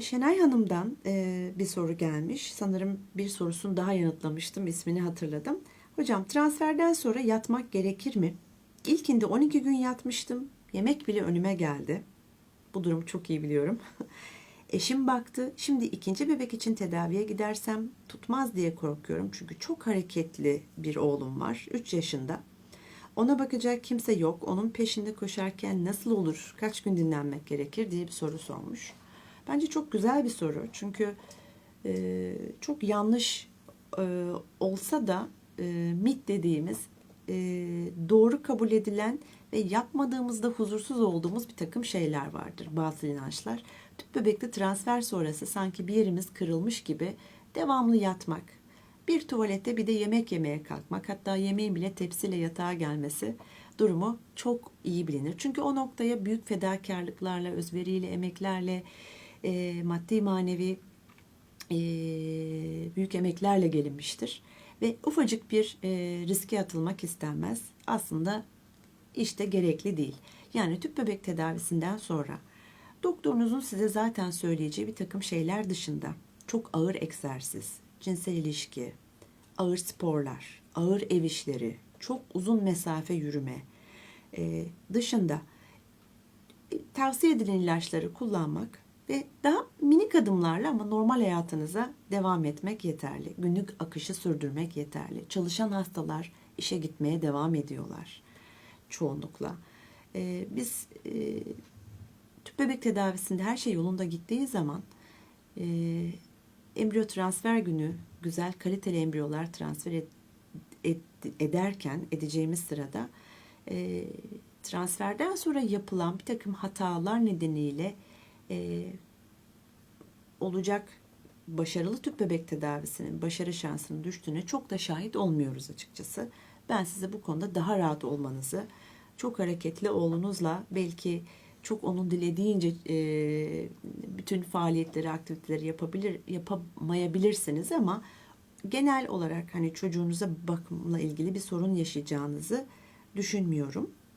Şenay Hanım'dan e, bir soru gelmiş. Sanırım bir sorusunu daha yanıtlamıştım. İsmini hatırladım. Hocam transferden sonra yatmak gerekir mi? İlkinde 12 gün yatmıştım. Yemek bile önüme geldi. Bu durumu çok iyi biliyorum. Eşim baktı. Şimdi ikinci bebek için tedaviye gidersem tutmaz diye korkuyorum. Çünkü çok hareketli bir oğlum var. 3 yaşında. Ona bakacak kimse yok. Onun peşinde koşarken nasıl olur? Kaç gün dinlenmek gerekir diye bir soru sormuş. Bence çok güzel bir soru. Çünkü e, çok yanlış e, olsa da e, mit dediğimiz e, doğru kabul edilen ve yapmadığımızda huzursuz olduğumuz bir takım şeyler vardır. Bazı inançlar. Tüp bebekte transfer sonrası sanki bir yerimiz kırılmış gibi devamlı yatmak. Bir tuvalette bir de yemek yemeye kalkmak hatta yemeğin bile tepsiyle yatağa gelmesi durumu çok iyi bilinir. Çünkü o noktaya büyük fedakarlıklarla, özveriyle, emeklerle, e, maddi manevi e, büyük emeklerle gelinmiştir. Ve ufacık bir e, riske atılmak istenmez. Aslında işte gerekli değil. Yani tüp bebek tedavisinden sonra doktorunuzun size zaten söyleyeceği bir takım şeyler dışında çok ağır egzersiz, cinsel ilişki, ağır sporlar, ağır ev işleri, çok uzun mesafe yürüme e, dışında e, tavsiye edilen ilaçları kullanmak ve daha minik adımlarla ama normal hayatınıza devam etmek yeterli. Günlük akışı sürdürmek yeterli. Çalışan hastalar işe gitmeye devam ediyorlar çoğunlukla. Ee, biz e, tüp bebek tedavisinde her şey yolunda gittiği zaman e, embriyo transfer günü güzel kaliteli embriyolar transfer et, et- ederken edeceğimiz sırada e, transferden sonra yapılan bir takım hatalar nedeniyle e, olacak başarılı tüp bebek tedavisinin başarı şansının düştüğüne çok da şahit olmuyoruz açıkçası. Ben size bu konuda daha rahat olmanızı, çok hareketli oğlunuzla belki çok onun dilediğince e, bütün faaliyetleri, aktiviteleri yapabilir yapamayabilirsiniz ama genel olarak hani çocuğunuza bakımla ilgili bir sorun yaşayacağınızı düşünmüyorum.